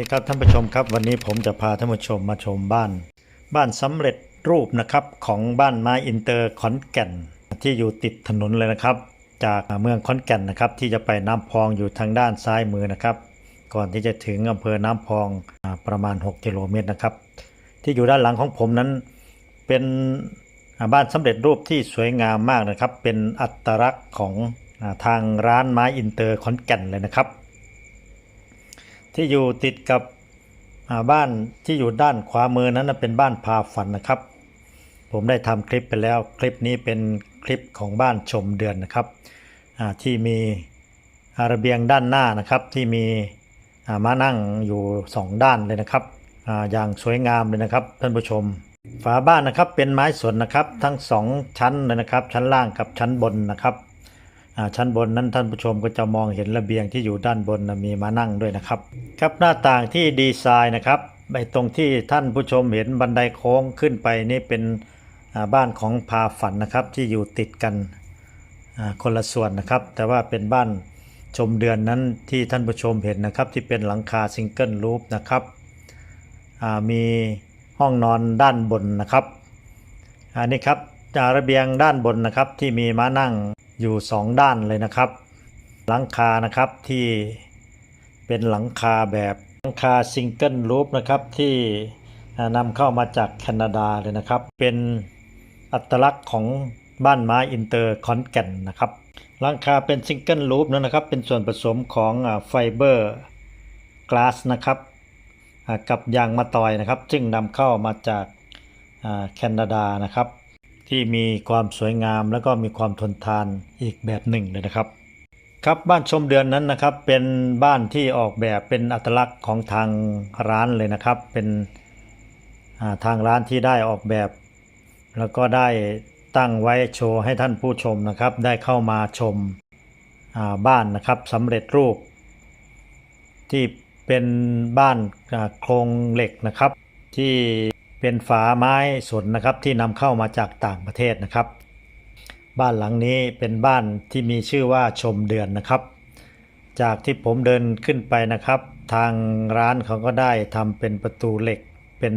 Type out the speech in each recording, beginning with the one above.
ดีครับท่านผู้ชมครับวันนี้ผมจะพาท่านผู้ชมมาชมบ้าน บ้านสำเร็จรูปนะครับของบ้านไม้อินเตอร์ขอนแก่น ที่อยู่ติดถนนเลยนะครับ จากเมืองขอนแก่นนะครับ ที่จะไปน้ำพองอยู่ทางด้านซ้ายมือนะครับ ก่อนที่จะถึงอำเภอน้ำพองประมาณ 6 กิโลเมตรนะครับ ที่อยู่ด้านหลังของผมนั้น เป็นบ้านสำเร็จรูปที่สวยงามมากนะครับ เป็นอัตลักษณ์ของทางร้านไม้อินเตอร์ขอนแก่นเลยนะครับ ที่อยู่ติดกับบ้านที่อยู่ด้านขวามือนั้นเป็นบ้านพาฝันนะครับ ผมได้ทำคลิปไปแล้วคลิปนี้เป็นคลิปของบ้านชมเดือนนะครับที่มีอาระเบียงด้านหน้านะครับที่มีอ่ามานั่งอยู่สองด้านเลยนะครับออย่างสวยงามเลยนะครับท่านผู้ชม ฝาบ้านนะครับเป็นไม้สนนะครับ ทั้งสองชั้นเลยนะครับ ชั้นล่างกับชั้นบนนะครับ ชั้นบนนั้นท่านผู้ชมก็จะมองเห็นระเบียงที่อยู่ด้านบนนะมีมานั่งด้วยนะครับ ครับหน้าต่างที่ดีไซน์นะครับไอ้ตรงที่ท่านผู้ชมเห็นบันไดโค้งขึ้นไปนี่เป็นบ้านของพาฝันนะครับที่อยู่ติดกันคนละส่วนนะครับ แต่ว่าเป็นบ้านชมเดือนนั้นที่ท่านผู้ชมเห็นนะครับ ที่เป็นหลังคาซิงเกิลรูฟนะครับมีห้องนอนด้านบนนะครับอันนี้ครับ จากระเบียงด้านบนนะครับที่มีม้านั่งอยู่สองด้านเลยนะครับ หลังคานะครับที่เป็นหลังคาแบบหลังคาซิงเกิลรูฟนะครับที่นำเข้ามาจากแคนาดาเลยนะครับ เป็นอัตลักษณ์ของบ้านไม้อินเตอร์ขอนแก่นนะครับหลังคาเป็นซิงเกิลรูฟนะครับ เป็นส่วนผสมของไฟเบอร์กลาสนะครับกับยางมะตอยนะครับ ซึ่งนำเข้ามาจากแคนาดานะครับ ที่มีความสวยงามแล้วก็มีความทนทานอีกแบบหนึ่งเลยนะครับ ครับบ้านชมเดือนนั้นนะครับ เป็นบ้านที่ออกแบบเป็นอัตลักษณ์ของทางร้านเลยนะครับ เป็นาทางร้านที่ได้ออกแบบ แล้วก็ได้ตั้งไว้โชว์ให้ท่านผู้ชมนะครับ ได้เข้ามาชมาบ้านนะครับสำเร็จรูป ที่เป็นบ้านโครงเหล็กนะครับ ที่ เป็นฝาไม้สนนะครับที่นำเข้ามาจากต่างประเทศนะครับ บ้านหลังนี้เป็นบ้านที่มีชื่อว่าชมเดือนนะครับ จากที่ผมเดินขึ้นไปนะครับ ทางร้านเขาก็ได้ทำเป็นประตูเหล็ก เป็น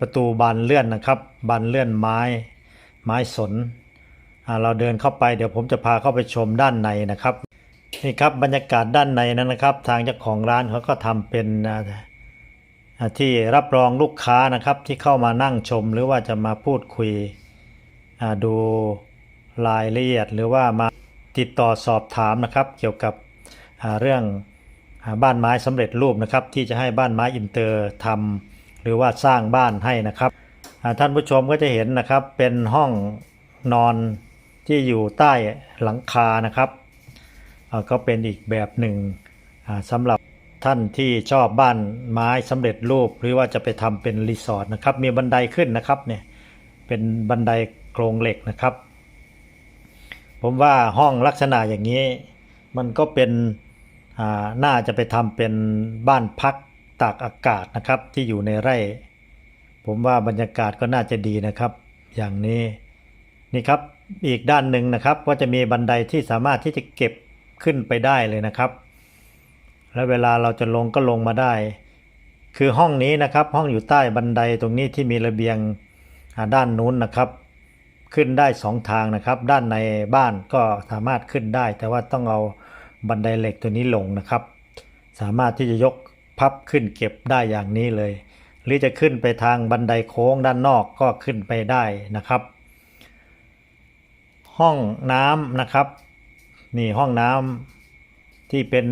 ประตูบานเลื่อนนะครับบานเลื่อนไม้ ไม้สนเราเดินเข้าไปเดี๋ยวผมจะพาเข้าไปชมด้านในนะครับนี่ครับบรรยากาศด้านในนั้นนะครับ ทางเจ้าของร้านเขาก็ทำเป็น ที่รับรองลูกค้านะครับที่เข้ามานั่งชมหรือว่าจะมาพูดคุยดูรายละเอียด หรือว่ามาติดต่อสอบถามนะครับ เกี่ยวกับเรื่องบ้านไม้สำเร็จรูปนะครับ ที่จะให้บ้านไม้อินเตอร์ทำหรือว่าสร้างบ้านให้นะครับท่านผู้ชมก็จะเห็นนะครับเป็นห้องนอนที่อยู่ใต้หลังคานะครับก็เป็นอีกแบบหนึ่งอ่าสำหรับ ท่านที่ชอบบ้านไม้สำเร็จรูป หรือว่าจะไปทำเป็นรีสอร์ทนะครับ มีบันไดขึ้นนะครับเนี่ยเป็นบันไดโครงเหล็กนะครับ ผมว่าห้องลักษณะอย่างนี้ มันก็เป็นอ่าน่าจะไปทำเป็นบ้านพักตากอากาศนะครับ ที่อยู่ในไร่ ผมว่าบรรยากาศก็น่าจะดีนะครับ อย่างนี้นี่ครับอีกด้านหนึ่งนะครับ ก็จะมีบันไดที่สามารถที่จะเก็บขึ้นไปได้เลยนะครับ แล้วเวลาเราจะลงก็ลงมาได้ คือห้องนี้นะครับห้องอยู่ใต้บันไดตรงนี้ที่มีระเบียงด้านนู้นนะครับ ขึ้นได้สองทางนะครับ ด้านในบ้านก็สามารถขึ้นได้ แต่ว่าต้องเอาบันไดเหล็กตัวนี้ลงนะครับ สามารถที่จะยกพับขึ้นเก็บได้อย่างนี้เลย หรือจะขึ้นไปทางบันไดโค้งด้านนอกก็ขึ้นไปได้นะครับ ห้องน้ำนะครับ นี่ห้องน้ำ ที่เป็น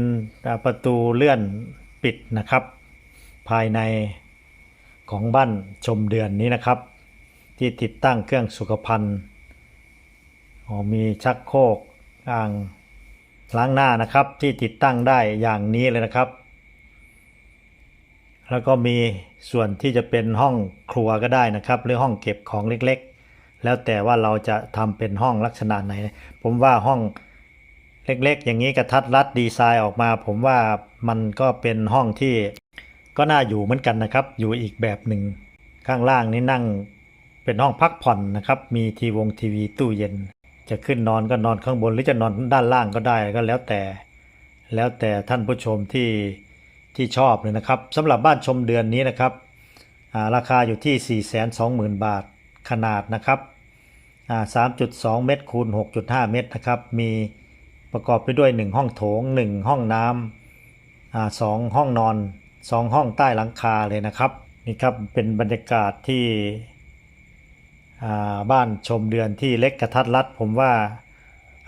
ประตูเลื่อนปิดนะครับ ภายในของบ้านชมเดือนนี้นะครับ ที่ติดตั้งเครื่องสุขภัณฑ์มีชักโครกอ่างล้างหน้านะครับที่ติดตั้งได้อย่างนี้เลยนะครับ แล้วก็มีส่วนที่จะเป็นห้องครัวก็ได้นะครับ หรือห้องเก็บของเล็กๆ แล้วแต่ว่าเราจะทำเป็นห้องลักษณะไหน ผมว่าห้อง เล็กๆ อย่างนี้กระทัดรัดดีไซน์ออกมา ผมว่ามันก็เป็นห้องที่ก็น่าอยู่เหมือนกันนะครับ อยู่อีกแบบหนึ่ง ข้างล่างนี่นั่งเป็นห้องพักผ่อนนะครับ มีทีวงทีวีตู้เย็น จะขึ้นนอนก็นอนข้างบนหรือจะนอนด้านล่างก็ได้ก็แล้วแต่ แล้วแต่ท่านผู้ชมที่ที่ชอบเลยนะครับสำหรับบ้านชมเดือนนี้นะครับาราคาอยู่ที่ 420,000 บาทขนาดนะครับ3.2 เมตรคูณ 6.5 เมตรนะครับ มี ประกอบไปด้วย 1 ห้องโถง 1 ห้องน้ำอ่าสองห้องนอน 2 ห้องใต้หลังคาเลยนะครับนี่ครับเป็นบรรยากาศที่บ้านชมเดือนที่เล็กกระทัดรัด ผมว่า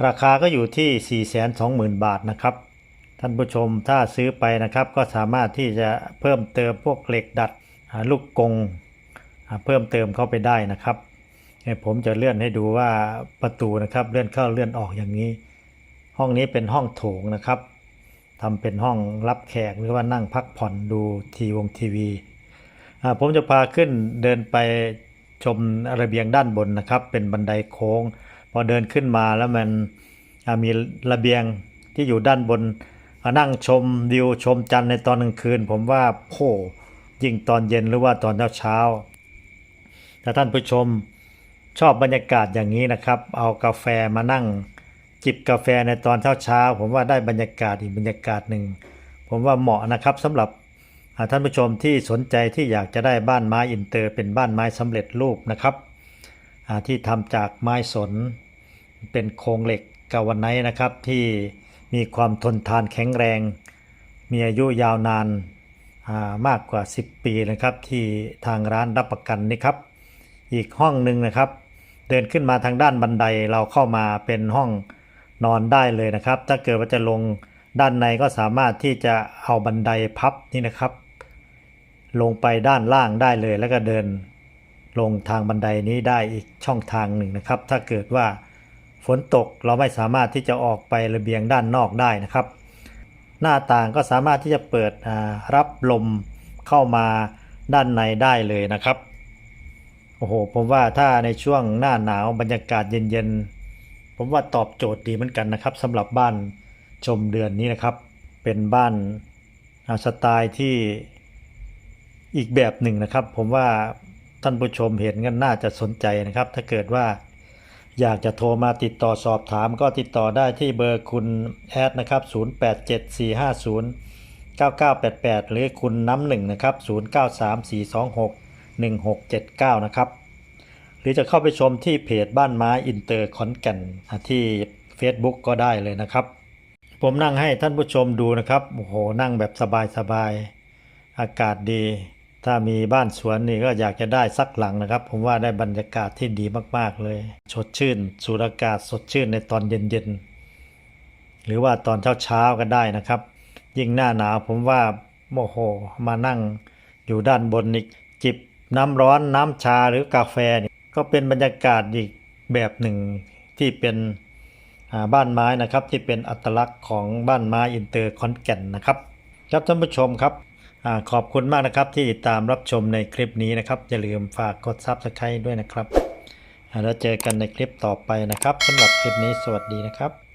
ราคาก็อยู่ที่ 420,000 บาทนะครับ ท่านผู้ชมถ้าซื้อไปนะครับก็สามารถที่จะเพิ่มเติมพวกเหล็กดัดลูกกงเพิ่มเติมเข้าไปได้นะครับผมจะเลื่อนให้ดูว่าประตูนะครับเลื่อนเข้าเลื่อนออกอย่างนี้ ห้องนี้เป็นห้องโถงนะครับทำเป็นห้องรับแขกหรือว่านั่งพักผ่อนดูทีวงทีวีผมจะพาขึ้นเดินไปชมระเบียงด้านบนนะครับ เป็นบันไดโค้ง พอเดินขึ้นมาแล้วมันมีระเบียงที่อยู่ด้านบนนั่งชมวิวชมจันทร์ในตอนกลางคืน ผมว่าโอ้ยิ่งตอนเย็นหรือว่าตอนเช้าเช้าถ้าท่านผู้ชมชอบบรรยากาศอย่างนี้นะครับ เอากาแฟมานั่ง จิบกาแฟในตอนเช้าเช้าๆผมว่าได้บรรยากาศอีกบรรยากาศหนึ่งผมว่าเหมาะนะครับสำหรับท่านผู้ชมที่สนใจที่อยากจะได้บ้านไม้อินเตอร์ เป็นบ้านไม้สำเร็จรูปนะครับที่ทำจากไม้สน เป็นโครงเหล็กกาวไนท์นะครับ ที่มีความทนทานแข็งแรง มีอายุยาวนานามากกว่า 10 ปีนะครับ ที่ทางร้านรับประกันนี่ครับ อีกห้องหนึ่งนะครับ เดินขึ้นมาทางด้านบันไดเราเข้ามาเป็นห้อง นอนได้เลยนะครับ ถ้าเกิดว่าจะลงด้านในก็สามารถที่จะเอาบันไดพับนี่นะครับ ลงไปด้านล่างได้เลย แล้วก็เดินลงทางบันไดนี้ได้อีกช่องทางหนึ่งนะครับ ถ้าเกิดว่าฝนตกเราไม่สามารถที่จะออกไประเบียงด้านนอกได้นะครับ หน้าต่างก็สามารถที่จะเปิดรับลมเข้ามาด้านในได้เลยนะครับโอ้โหผมว่าถ้าในช่วงหน้าหนาวบรรยากาศเย็นๆ ผมว่าตอบโจทย์ดีเหมือนกันนะครับสำหรับบ้านชมเดือนนี้นะครับ เป็นบ้านาสไตล์ที่อีกแบบหนึ่งนะครับ ผมว่าท่านผู้ชมเห็นกันน่าจะสนใจนะครับ ถ้าเกิดว่าอยากจะโทรมาติดต่อสอบถามก็ติดต่อได้ที่เบอร์คุณแอดนะครับ 087450 9988 หรือคุณน้ำหนึ่งนะครับ 093426 1679 นะครับ รือจะเข้าไปชมที่เพจบ้านไม้อินเตอร์ขอนแก่นที่ Facebook ก็ได้เลยนะครับ ผมนั่งให้ท่านผู้ชมดูนะครับโอ้โหนั่งแบบสบายๆอากาศดี ถ้ามีบ้านสวนนี่ก็อยากจะได้สักหลังนะครับ ผมว่าได้บรรยากาศที่ดีมากๆเลยสดชื่นสูดอากาศสดชื่นในตอนเย็นๆหรือว่าตอนเช้าๆก็ได้นะครับ ยิ่งหน้าหนาวผมว่าโมโหมานั่งอยู่ด้านบนนี่จิบน้ำร้อนน้ำชาหรือกาแฟนี่ ก็เป็นบรรยากาศอีกแบบหนึ่งที่เป็นบ้านไม้นะครับ ที่เป็นอัตลักษณ์ของบ้านไม้อินเตอร์คอนแก่นนะครับครับท่านผู้ชมครับอขอบคุณมากนะครับที่ติดตามรับชมในคลิปนี้นะครับ อย่าลืมฝากกดซับสไครต์ด้วยนะครับแล้วเจอกันในคลิปต่อไปนะครับสำหรับคลิปนี้สวัสดีนะครับ